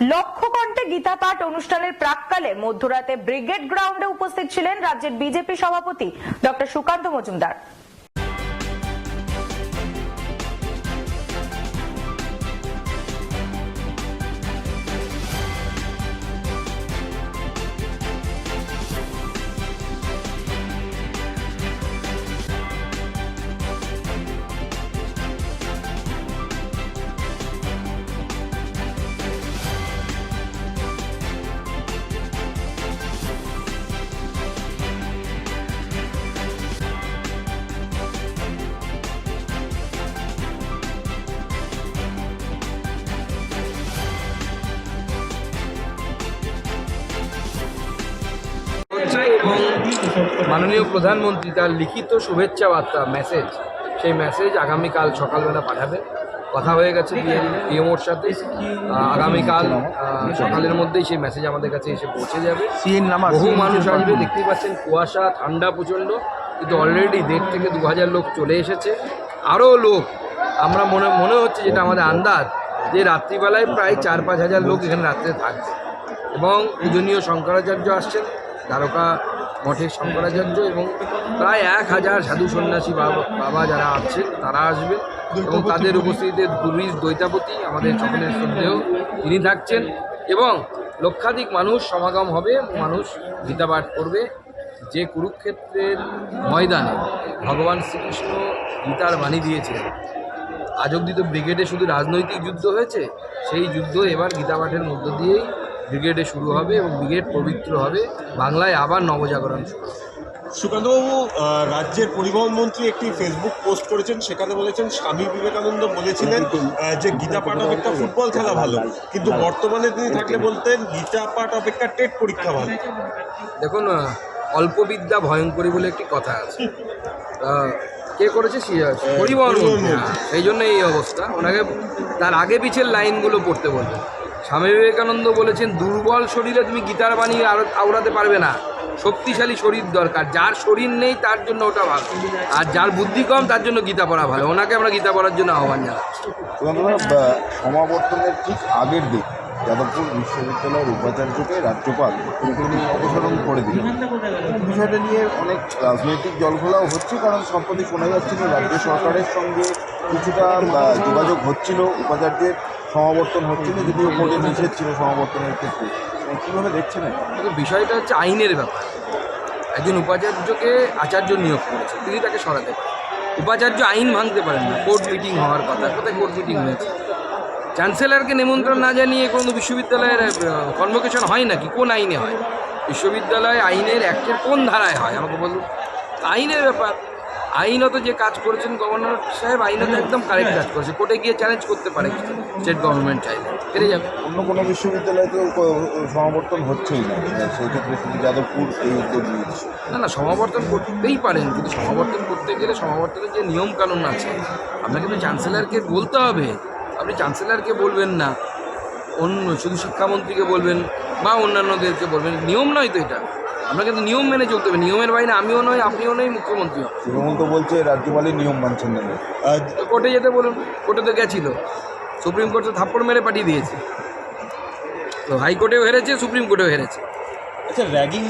লক্ষ্যকণ্ঠে গীতা পাঠ অনুষ্ঠানের প্রাককালে মধ্যরাতে ব্রিগেড গ্রাউন্ডে উপস্থিত ছিলেন রাজ্যের বিজেপি সভাপতি ডক্টর সুকান্ত মজুমদার। মাননীয় প্রধানমন্ত্রী তার লিখিত শুভেচ্ছা বার্তা মেসেজ সেই মেসেজ আগামীকাল সকালবেলা পাঠাবে। কথা হয়ে গেছে পিএমওর সাথে। আগামীকাল সকালের মধ্যেই সেই মেসেজ আমাদের কাছে এসে পৌঁছে যাবে। বহু মানুষ আসবে দেখতেই পাচ্ছেন কুয়াশা ঠান্ডা প্রচণ্ড। কিন্তু অলরেডি দেড় থেকে দু হাজার লোক চলে এসেছে। আরও লোক আমরা মনে মনে হচ্ছে যেটা আমাদের আন্দাজ যে রাত্রিবেলায় প্রায় চার পাঁচ হাজার লোক এখানে রাত্রে থাকবে। এবং পূজনীয় শঙ্করাচার্য আসছেন দ্বারকা মঠের শঙ্করাচার্য এবং প্রায় এক হাজার সাধু সন্ন্যাসী বাবা যারা আছেন, তারা আসবেন এবং তাদের উপস্থিতিতে দুর্বিশ দৈতাপতি আমাদের সকলের শ্রদ্ধেয়, তিনি থাকছেন এবং লক্ষাধিক মানুষ সমাগম হবে, মানুষ গীতাপাঠ করবে যে কুরুক্ষেত্রের ময়দানে। ভগবান শ্রীকৃষ্ণ গীতার বাণী দিয়েছিলেন আজ অব্দি তো ব্রিগেডে শুধু রাজনৈতিক যুদ্ধ হয়েছে, সেই যুদ্ধ এবার গীতাপাঠের মধ্য দিয়েই ব্রিগেডে শুরু হবে এবং ব্রিগেড পবিত্র হবে। বাংলায় আবার নবজাগরণ শুরু হবে। সুকান্তবাবু রাজ্যের পরিবহন মন্ত্রী একটি ফেসবুক পোস্ট করেছেন সেখানে বলেছেন স্বামী বিবেকানন্দ বলেছিলেন যে গীতা পাঠ অপেক্ষা ফুটবল খেলা ভালো। কিন্তু বর্তমানে তিনি থাকলে বলতেন গীতা পাঠ অপেক্ষা টেট পরীক্ষা ভালো। দেখুন অল্প বিদ্যা ভয়ঙ্করী বলে একটি কথা আছে। কে করেছে? পরিবহন মন্ত্রী। হ্যাঁ, সেই জন্য এই অবস্থা। ওনাকে তার আগে পিছের লাইনগুলো পড়তে বলবেন। স্বামী বিবেকানন্দ বলেছেন, দুর্বল শরীরে তুমি গীতার বাণী আওড়াতে পারবে না। শক্তিশালী শরীর দরকার। যার শরীর নেই, তার জন্য ওটা ভালো। আর যার বুদ্ধি কম, তার জন্য গীতা পড়া ভালো। ওনাকে আমরা গীতা পড়ার জন্য আহ্বান জানাচ্ছি। সমাবর্তনের ঠিক আগের দিন যাদবপুর বিশ্ববিদ্যালয়ের উপাচার্যকে রাজ্যপাল তিনি অপসারণ করে দিলেন। বিষয়টা নিয়ে অনেক রাজনৈতিক জলঘোলাও হচ্ছে, কারণ সম্প্রতি শোনা যাচ্ছিল রাজ্য সরকারের সঙ্গে কিছুটা যোগাযোগ হচ্ছিল উপাচার্যের। সমাবর্তন হচ্ছিল যদিও কোর্টে নিষেধ ছিল সমাবর্তনের ক্ষেত্রে। মানে কীভাবে দেখছেন বিষয়টা হচ্ছে আইনের ব্যাপার। একজন উপাচার্যকে আচার্য নিয়োগ করেছে, তিনি তাকে সরাতে পারেন। উপাচার্য আইন ভাঙতে পারেন না, কোর্ট মিটিং হওয়ার কথা, কোথায় কোর্ট মিটিং হয়েছে? চ্যান্সেলরকে নিমন্ত্রণ না জানিয়ে কোনো বিশ্ববিদ্যালয়ের কনভোকেশন হয় নাকি? কোন আইনে হয়? বিশ্ববিদ্যালয় আইনের অ্যাক্টের কোন ধারায় হয়? আমাকে বলুন। আইনের ব্যাপার। আইনত যে কাজ করেছেন গভর্নর সাহেব আইনত একদম কারেক্ট কাজ করেছে। কোর্টে গিয়ে চ্যালেঞ্জ করতে পারে স্টেট গভর্নমেন্ট চাইলে। পেরে যাবে। অন্য কোনো বিশ্ববিদ্যালয়ে তো সমাবর্তন হচ্ছেই না। সেই ক্ষেত্রে শুধু যাদবপুর এই উদ্যোগ নিয়েছে না না সমাবর্তন করতেই পারেন। কিন্তু সমাবর্তন করতে গেলে সমাবর্তনের যে নিয়ম কানুন আছে আপনাকে তো চ্যান্সেলরকে বলতে হবে। আপনি চ্যান্সেলরকে বলবেন না। অন্য শুধু শিক্ষামন্ত্রীকে বলবেন বা অন্যান্যদেরকে বলবেন। নিয়ম নয় তো এটা। আপনাকে কিন্তু নিয়ম মেনে চলতে হবে। নিয়মের বাইরে আমিও নয় আপনিও নয় মুখ্যমন্ত্রীও। তৃণমূল তো বলছে রাজ্যপালই নিয়ম মানছেন না। কোর্টে যেতে বলুন কোর্টে তো গেছিল। সুপ্রিম কোর্টে থাপ্পড় মেরে পাঠিয়ে দিয়েছে। তো হাইকোর্টেও হেরেছে সুপ্রিম কোর্টেও হেরেছে। আচ্ছা র্যাগিং